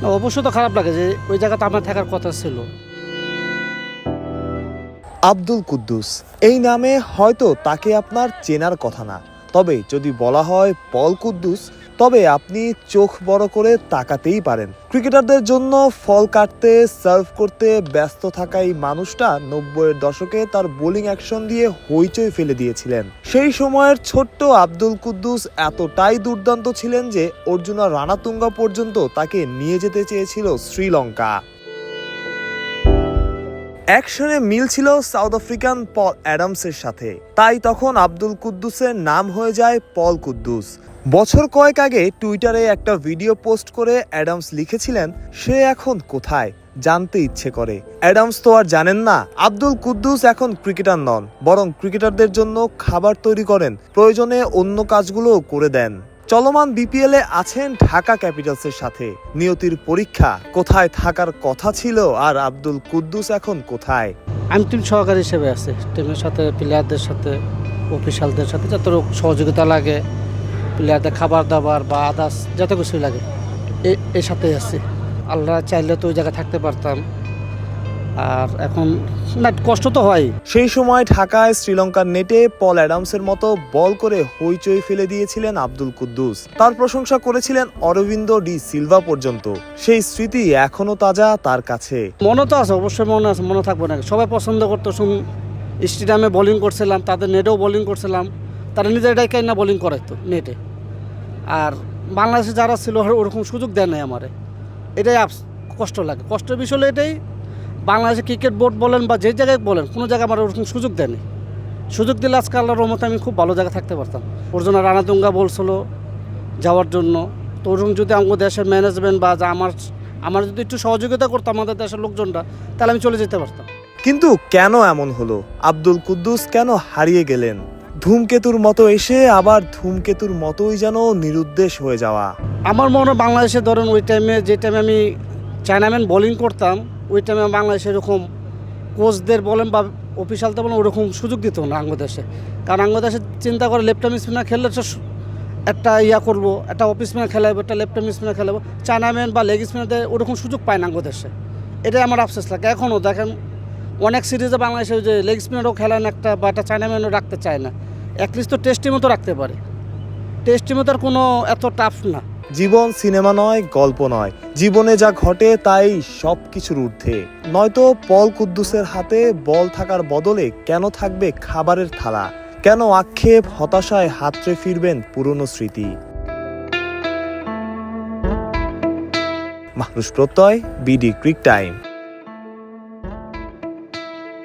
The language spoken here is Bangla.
না, অবশ্যই তো খারাপ লাগে যে ওই জায়গাতে আমার থাকার কথা ছিল। আব্দুল কুদ্দুস এই নামে হয়তো তাকে আপনার চেনার কথা না। তবে যদি বলা হয় পল কুদ্দুস, তবে আপনি চোখ বড় করে তাকাতেই পারেন। ক্রিকেটারদের জন্য ফল কাটতে, সার্ভ করতে ব্যস্ত থাকা এই মানুষটা নব্বইয়ের দশকে তার বোলিং অ্যাকশন দিয়ে হইচই ফেলে দিয়েছিলেন। সেই সময়ের ছোট্ট আব্দুল কুদ্দুস এতটাই দুর্দান্ত ছিলেন যে অর্জুনা রানাতুঙ্গা পর্যন্ত তাকে নিয়ে যেতে চেয়েছিল শ্রীলঙ্কা। অ্যাকশনে মিল ছিল সাউথ আফ্রিকান পল অ্যাডামসের সাথে। তাই তখন আব্দুল কুদ্দুসের নাম হয়ে যায় পল কুদ্দুস। বছর কয়েক আগে টুইটারে একটা ভিডিও পোস্ট করে অ্যাডামস লিখেছিলেন, সে এখন কোথায়? জানতে ইচ্ছে করে। অ্যাডামস তো আর জানেন না, আব্দুল কুদ্দুস এখন ক্রিকেটার নন, বরং ক্রিকেটারদের জন্য খাবার তৈরি করেন, প্রয়োজনে অন্য কাজগুলোও করে দেন। চলমান বিপিএল আছেন ঢাকা ক্যাপিটালসের সাথে। নিয়তির পরীক্ষা, কোথায় থাকার কথা ছিল আর আব্দুল কুদ্দুস এখন কোথায়? আমি সহকারী হিসেবে আছে, টিমের সাথে প্লেয়ারদের সাথে অফিসিয়ালদের সাথে, যত সহযোগিতা লাগে প্লেয়ারদের খাবার দাবার বা আদার্স যত কিছু লাগে এর সাথেই আছি। আল্লাহ চাইলে তো ওই জায়গায় থাকতে পারতাম। আর এখন না কষ্ট তো হয়। সেই সময় ঢাকায় শ্রীলঙ্কার নেটে পল অ্যাডামসের মতো বল করে হইচই ফেলে দিয়েছিলেন আব্দুল কুদ্দুস। তার প্রশংসা করেছিলেন অরবিন্দ ডি সিলভা পর্যন্ত। সেই স্মৃতি এখনও তাজা তার কাছে। মনে তো আছে অবশ্যই মনে আছে মনে থাকবে না। সবাই পছন্দ করতো শুন স্টেডিয়ামে বোলিং করছিলাম তাদের নেটেও বোলিং করছিলাম। তারা নিজেরাই কেন না বোলিং করাইতো নেটে। আর বাংলাদেশে যারা ছিল ওরকম সুযোগ দেয় নাই আমারে। এটাই কষ্ট লাগে। কষ্টের বিষয় এটাই বাংলাদেশে ক্রিকেট বোর্ড বলেন বা যে জায়গায় বলেন কোনো জায়গায় আমার ওরকম সুযোগ দেয়নি। সুযোগ দিলে আজকে আল্লাহর রহমতে আমি খুব ভালো জায়গায় থাকতে পারতাম। ওর জন্য রানাতুঙ্গা বলছিল যাওয়ার জন্য। তো ওরকম যদি আমাদের দেশের ম্যানেজমেন্ট বা যা আমার আমার যদি একটু সহযোগিতা করতো আমাদের দেশের লোকজনরা তাহলে আমি চলে যেতে পারতাম। কিন্তু কেন এমন হলো? আব্দুল কুদ্দুস কেন হারিয়ে গেলেন? ধূমকেতুর মতো এসে আবার ধূমকেতুর মতোই যেন নিরুদ্দেশ হয়ে যাওয়া। আমার মনে হয় বাংলাদেশে ধরেন ওই টাইমে যে টাইমে আমি চায়নাম্যান বোলিং করতাম, ওই টাইমে বাংলাদেশে এরকম কোচদের বলেন বা অফিসিয়ালতে বলেন ওরকম সুযোগ দিত না বাংলাদেশে। কারণ আঙ্গদেশে চিন্তা করে লেফট আর্ম স্পিনার খেললে একটা ইয়া করব, একটা অফ স্পিনার খেলাবো একটা লেফট আর্ম স্পিনার খেলাবো চায়নাম্যান বা লেগ স্পিনারদের ওরকম সুযোগ পায় না বাংলাদেশে। এটাই আমার আফসোস লাগে। এখনও দেখেন অনেক সিরিজে বাংলাদেশে যে লেগ স্পিনারও খেলেন একটা বা একটা চায়নাম্যানও রাখতে চায় না। অ্যাটলিস্ট তো টেস্ট টিমও তো রাখতে পারে। টেস্ট টিমও তো আর কোনো এত টাফ না। জীবন সিনেমা নয়, গল্প নয়। জীবনে যা ঘটে তাই সব কিছুর ঊর্ধ্বে। নয়তো পল কুদ্দুসের হাতে বল থাকার বদলে কেন থাকবে খাবারের থালা? কেন আক্ষেপ, হতাশায় হাতড়ে ফিরবেন পুরনো স্মৃতি? মানুষ প্রত্যয়, বিডি ক্রিক টাইম।